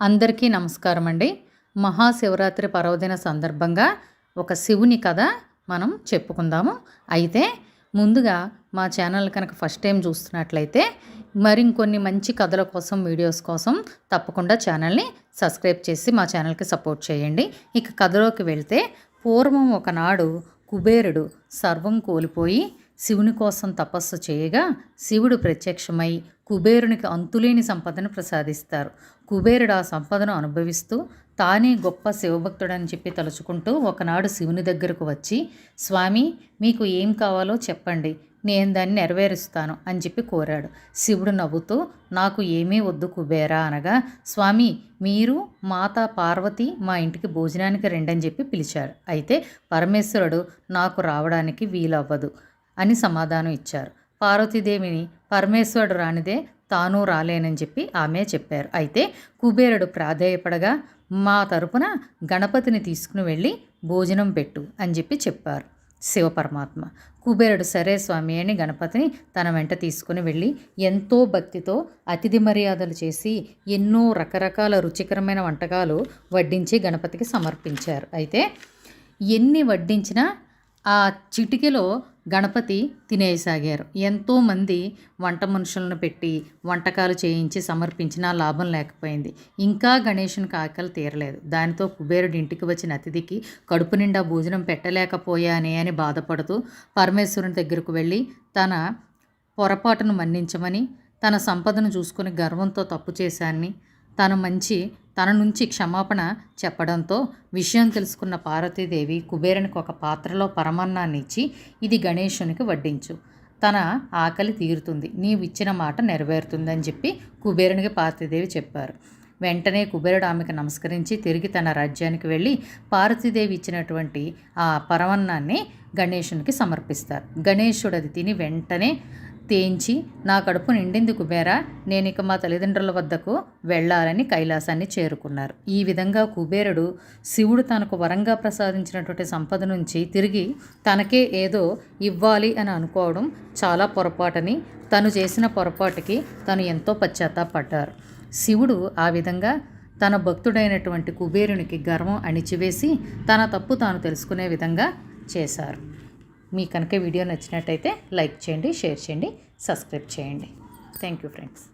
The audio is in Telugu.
అందరికీ నమస్కారం అండి మహాశివరాత్రి పర్వదిన సందర్భంగా ఒక శివుని కథ మనం చెప్పుకుందాము. అయితే ముందుగా మా ఛానల్ కనుక ఫస్ట్ టైం చూస్తున్నట్లయితే మరికొన్ని మంచి కథల కోసం వీడియోస్ కోసం తప్పకుండా ఛానల్ని సబ్స్క్రైబ్ చేసి మా ఛానల్కి సపోర్ట్ చేయండి. ఇక కథలోకి వెళ్తే పూర్వం ఒకనాడు కుబేరుడు సర్వం కోల్పోయి శివుని కోసం తపస్సు చేయగా శివుడు ప్రత్యక్షమై కుబేరునికి అంతులేని సంపదను ప్రసాదిస్తారు. కుబేరుడు ఆ సంపదను అనుభవిస్తూ తానే గొప్ప శివభక్తుడని చెప్పి తలుచుకుంటూ ఒకనాడు శివుని దగ్గరకు వచ్చి స్వామి మీకు ఏం కావాలో చెప్పండి. నేను దాన్ని నెరవేరుస్తాను అని చెప్పి కోరాడు. శివుడు నవ్వుతూ నాకు ఏమీ వద్దు కుబేరా అనగా స్వామి మీరు మాత పార్వతి మా ఇంటికి భోజనానికి రెండని చెప్పి పిలిచాడు అయితే పరమేశ్వరుడు నాకు రావడానికి వీలవ్వదు అని సమాధానం ఇచ్చారు. పార్వతీదేవిని పరమేశ్వరుడు రానిదే తాను రాలేనని చెప్పి ఆమె చెప్పారు. అయితే కుబేరుడు ప్రాధేయపడగా మా తరపున గణపతిని తీసుకుని వెళ్ళి భోజనం పెట్టు అని చెప్పి చెప్పారు శివపరమాత్మ కుబేరుడు సరే స్వామి అని గణపతిని తన వెంట తీసుకుని వెళ్ళి ఎంతో భక్తితో అతిథి మర్యాదలు చేసి ఎన్నో రకరకాల రుచికరమైన వంటకాలు వడ్డించి గణపతికి సమర్పించారు. అయితే ఎన్ని వడ్డించినా ఆ చిటికెలో గణపతి తినేయసాగారు. ఎంతోమంది వంట మనుషులను పెట్టి వంటకాలు చేయించి సమర్పించినా లాభం లేకపోయింది. ఇంకా గణేషునికి ఆకలి తీరలేదు. దానితో కుబేరుడి ఇంటికి వచ్చిన అతిథికి కడుపు నిండా భోజనం పెట్టలేకపోయానే అని బాధపడుతూ పరమేశ్వరుని దగ్గరకు వెళ్ళి తన పొరపాటును మన్నించమని తన సంపదను చూసుకుని గర్వంతో తప్పు చేశాన్ని తను మంచి తన నుంచి క్షమాపణ చెప్పడంతో విషయం తెలుసుకున్న పార్వతీదేవి కుబేరునికి ఒక పాత్రలో పరమాన్నాన్ని ఇచ్చి ఇది గణేశునికి వడ్డించు. తన ఆకలి తీరుతుంది. నీవు ఇచ్చిన మాట నెరవేరుతుందని చెప్పి కుబేరునికి పార్వతీదేవి చెప్పారు. వెంటనే కుబేరుడు ఆమెకు నమస్కరించి తిరిగి తన రాజ్యానికి వెళ్ళి పార్వతీదేవి ఇచ్చినటువంటి ఆ పరమన్నాన్ని గణేశునికి సమర్పిస్తారు. గణేశుడు అది తిని వెంటనే తేంచి నా కడుపు నిండింది కుబేరా నేను ఇక మా తల్లిదండ్రుల వద్దకు వెళ్ళాలని కైలాసాన్ని చేరుకున్నారు. ఈ విధంగా కుబేరుడు శివుడు తనకు వరంగా ప్రసాదించినటువంటి సంపద నుంచి తిరిగి తనకే ఏదో ఇవ్వాలి అని అనుకోవడం చాలా పొరపాటని తను చేసిన పొరపాటుకి తను ఎంతో పశ్చాత్తాపడ్డారు. శివుడు ఆ విధంగా తన భక్తుడైనటువంటి కుబేరునికి గర్వం అణిచివేసి తన తప్పు తాను తెలుసుకునే విధంగా చేశారు. మీ కనుక వీడియో నచ్చినట్టయితే లైక్ చేయండి షేర్ చేయండి సబ్స్క్రైబ్ చేయండి. Thank you friends